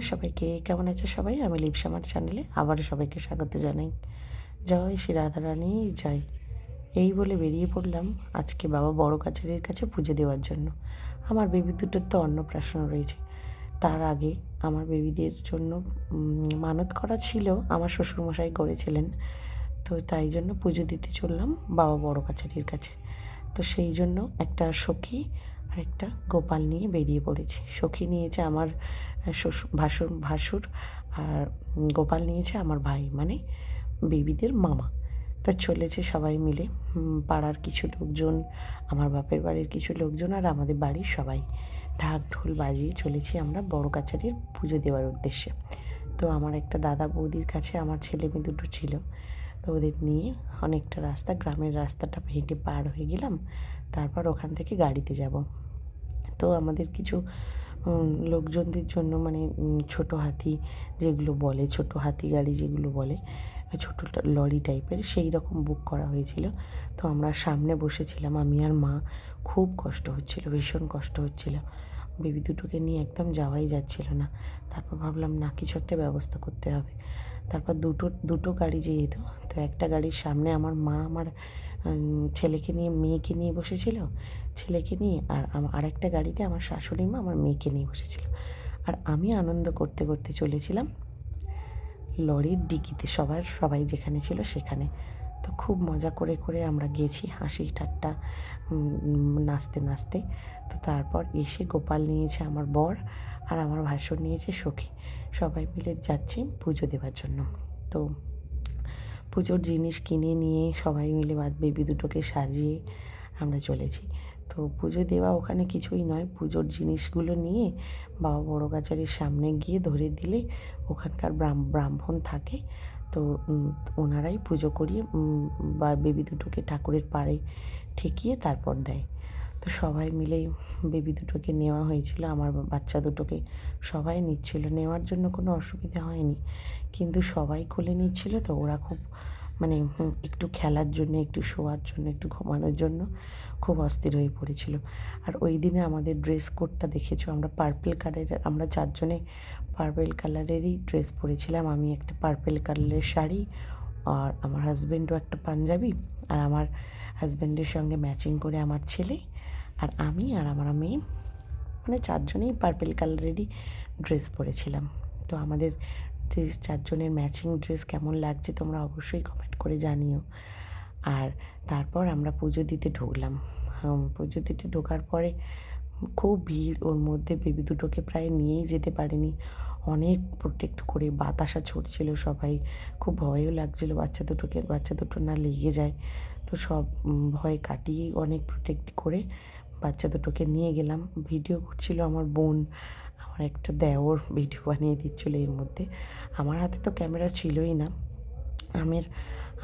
সবাইকে কেমন আছে সবাই? আমি লিপসা আমার চ্যানেলে আবারও সবাইকে স্বাগত জানাই। জয় শ্রী রাধারানী, জয়। এই বলে বেরিয়ে পড়লাম আজকে বাবা বড় কাছারির কাছে পুজো দেওয়ার জন্য। আমার বেবি দুটোর তো অন্য অন্নপ্রাশন রয়েছে। তার আগে আমার বেবিদের জন্য মানত করা ছিল, আমার শ্বশুরমশাই করেছিলেন। তো তাই জন্য পুজো দিতে চললাম বাবা বড় কাছারির কাছে। তো সেই জন্য একটা সখী একটা গোপাল নিয়ে বেরিয়ে পড়েছি। সখী নিয়েছে আমার শ্বশুর, ভাসুর ভাসুর আর গোপাল নিয়েছে আমার ভাই মানে বেবিদের মামা। তা চলেছে সবাই মিলে। পাড়ার কিছু লোকজন, আমার বাপের বাড়ির কিছু লোকজন আর আমাদের বাড়ির সবাই ঢাক ঢোল বাজিয়ে চলেছি আমরা বড় কাছারির পুজো দেওয়ার উদ্দেশ্যে। তো আমার একটা দাদা বৌদির কাছে আমার ছেলে মেয়ে দুটো ছিল। তো ওদের নিয়ে অনেকটা রাস্তা, গ্রামের রাস্তাটা হেঁটে পার হয়ে গেলাম। তারপর ওখান থেকে গাড়িতে যাব। তো আমাদের কিছু লোকজনদের জন্য মানে ছোট হাতি যেগুলো বলে, ছোট হাতি গাড়ি যেগুলো বলে, ছোট লরি টাইপের সেই রকম বুক করা হয়েছিল। তো আমরা সামনে বসেছিলাম, আমি আর মা, খুব কষ্ট হচ্ছিল, ভীষণ কষ্ট হচ্ছিল। বেবি দুটোকে নিয়ে একদম যাওয়াই যাচ্ছিল না। তারপর ভাবলাম, না, কিছু একটা ব্যবস্থা করতে হবে। তারপর দুটো দুটো গাড়ি যেহেতু, তো একটা গাড়ির সামনে আমার মা, আমার ছেলেকে নিয়ে, মেয়েকে নিয়ে বসেছিল। ছেলেকে নিয়ে আর আরেকটা গাড়িতে আমার শাশুড়ি মা আমার মেয়েকে নিয়ে বসেছিল। আর আমি আনন্দ করতে করতে চলেছিলাম লরির ডিকিতে। সবার, সবাই যেখানে ছিল সেখানে। তো খুব মজা করে করে আমরা গেছি হাসি ঠাট্টা নাচতে নাচতে। তো তারপর এসে গোপাল নিয়েছে আমার বর আর আমার ভাসুর নিয়েছে সখী। সবাই মিলে যাচ্ছি পুজো দেওয়ার জন্য। তো পুজোর জিনিস কিনে নিয়ে সবাই মিলে বা বেবি দুটোকে সাজিয়ে আমরা চলেছি। তো পুজো দেওয়া ওখানে কিছুই নয়, পুজোর জিনিসগুলো নিয়ে বাবা বড় কাচারির সামনে গিয়ে ধরে দিলে ওখানকার ব্রাহ্ম- ব্রাহ্মণ থাকে। তো ওনারাই পুজো করিয়ে বা বেবি দুটোকে ঠাকুরের পাড়ে ঠেকিয়ে তারপর দেয়। তো সবাই মিলে বেবি দুটোকে নেওয়া হয়েছিল, আমার বাচ্চা দুটোকে সবাই নিচ্ছিল। নেওয়ার জন্য কোনো অসুবিধা হয়নি, কিন্তু সবাই কোলে নিচ্ছিল তো ওরা খুব মানে একটু খেলার জন্য, একটু শোয়ার জন্য, একটু ঘুমানোর জন্য খুব অস্থির হয়ে পড়েছিল। আর ওই দিনে আমাদের ড্রেস কোডটা দেখেছ? আমরা পার্পেল কালারের আমরা চারজনে পার্পেল কালারেরই ড্রেস পরেছিলাম। আমি একটা পার্পেল কালারের শাড়ি আর আমার হাজব্যান্ডও একটা পাঞ্জাবি আর আমার হাজব্যান্ডের সঙ্গে ম্যাচিং করে আমার ছেলে আর আমি আর আমার মেয়ে মানে চারজনেই পার্পেল কালারেরই ড্রেস পরেছিলাম। তো আমাদের ড্রেস চারজনের ম্যাচিং ড্রেস কেমন লাগছে তোমরা অবশ্যই কমেন্ট করে জানিও। আর তারপর আমরা পুজো দিতে ঢুকলাম। পুজো দিতে ঢোকার পরে খুব ভিড়, ওর মধ্যে বেবি দুটোকে প্রায় নিয়েই যেতে পারিনি। অনেক প্রোটেক্ট করে বাতাসা ছুটছিল সবাই। খুব ভয়ও লাগছিল বাচ্চা দুটোকে, বাচ্চা দুটো না লেগে যায়। তো সব ভয় কাটিয়ে অনেক প্রোটেক্ট করে বাচ্চা দুটোকে নিয়ে গেলাম। ভিডিও করছিল আমার বোন, আমার একটা দেওর ভিডিও বানিয়ে দিচ্ছিল এর মধ্যে। আমার হাতে তো ক্যামেরা ছিলই না। আমের,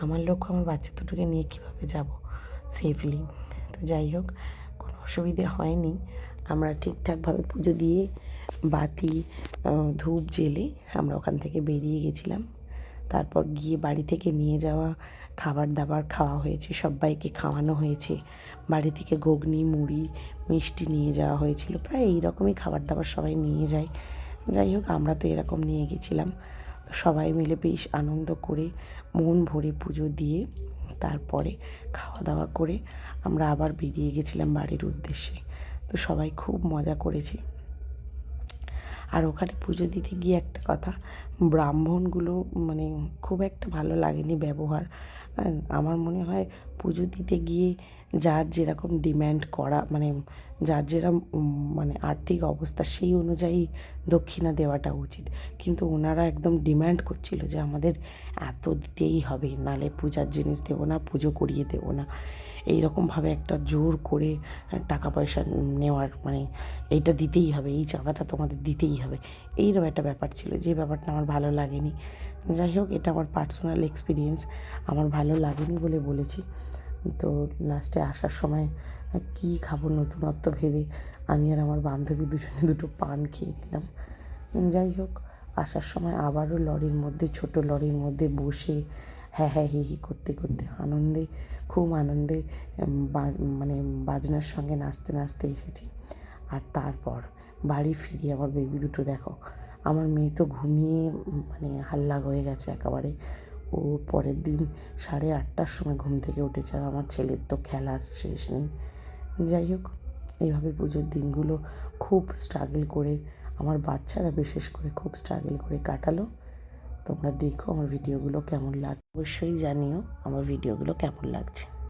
আমার লক্ষ্য আমার বাচ্চা দুটোকে নিয়ে কীভাবে যাব সেফলি তো যাই হোক, কোনো অসুবিধে হয়নি। আমরা ঠিকঠাকভাবে পুজো দিয়ে বাতি ধূপ, জেলে আমরা ওখান থেকে বেরিয়ে গেছিলাম। তারপর গিয়ে বাড়ি থেকে নিয়ে যাওয়া খাবার দাবার খাওয়া হয়েছে, সবাইকে খাওয়ানো হয়েছে। বাড়ি থেকে ঘুগনি, মুড়ি, মিষ্টি নিয়ে যাওয়া হয়েছিল। প্রায় এই রকমই খাবার দাবার সবাই নিয়ে যায়। যাই হোক, আমরা তো এরকম নিয়ে গেছিলাম। সবাই মিলে বেশ আনন্দ করে, মন ভরে পুজো দিয়ে তারপরে খাওয়া দাওয়া করে আমরা আবার বেরিয়ে গেছিলাম বাড়ির উদ্দেশ্যে। তো সবাই খুব মজা করেছি। আর ওখানে পুজো দিতে গিয়ে একটা কথা, ব্রাহ্মণগুলো মানে খুব একটা ভালো লাগেনি ব্যবহার। আমার মনে হয় পুজো দিতে গিয়ে যার যেরকম ডিম্যান্ড করা মানে যার যেরকম মানে আর্থিক অবস্থা, সেই অনুযায়ী দক্ষিণা দেওয়াটা উচিত। কিন্তু ওনারা একদম ডিম্যান্ড করছিল যে আমাদের এত দিতেই হবে, নালে পূজার জিনিস দেবো না, পুজো করিয়ে দেবো না। এই রকমভাবে একটা জোর করে টাকা পয়সা নেওয়ার মানে এইটা দিতেই হবে, এই চাঁদাটা তোমাদের দিতেই হবে। এইরকম একটা ব্যাপার ছিল, যে ব্যাপারটা আমার ভালো লাগেনি। যাই হোক, এটা আমার পার্সোনাল এক্সপিরিয়েন্স আমার ভালো লাগেনি বলে বলেছি। তো লাস্টে আসার সময়, কী খাব নতুনত্ব ভেবে? আমি আর আমার বান্ধবী দুজনে দুটো পান খেয়ে দিলাম যাই হোক, আসার সময় আবারও লরির মধ্যে, ছোট লরির মধ্যে বসে হ্যাঁ হ্যাঁ হি হি করতে করতে আনন্দে, খুব আনন্দে মানে বাজনার সঙ্গে নাচতে নাচতে এসেছি। আর তারপর বাড়ি ফিরি, আমার বেবি দুটো দেখো। আমার মেয়ে তো ঘুমিয়ে মানে হাল্লা হয়ে গেছে একেবারে। ও পরের দিন সাড়ে আটটার সময় ঘুম থেকে উঠেছে আর আমার ছেলের তো খেলার শেষ নেই। যাই হোক, এইভাবে পুজোর দিনগুলো খুব স্ট্রাগল করে, আমার বাচ্চারা বিশেষ করে খুব স্ট্রাগল করে কাটালো। তোমরা দেখো আমার ভিডিওগুলো কেমন লাগে অবশ্যই জানিও আমার ভিডিওগুলো কেমন লাগছে।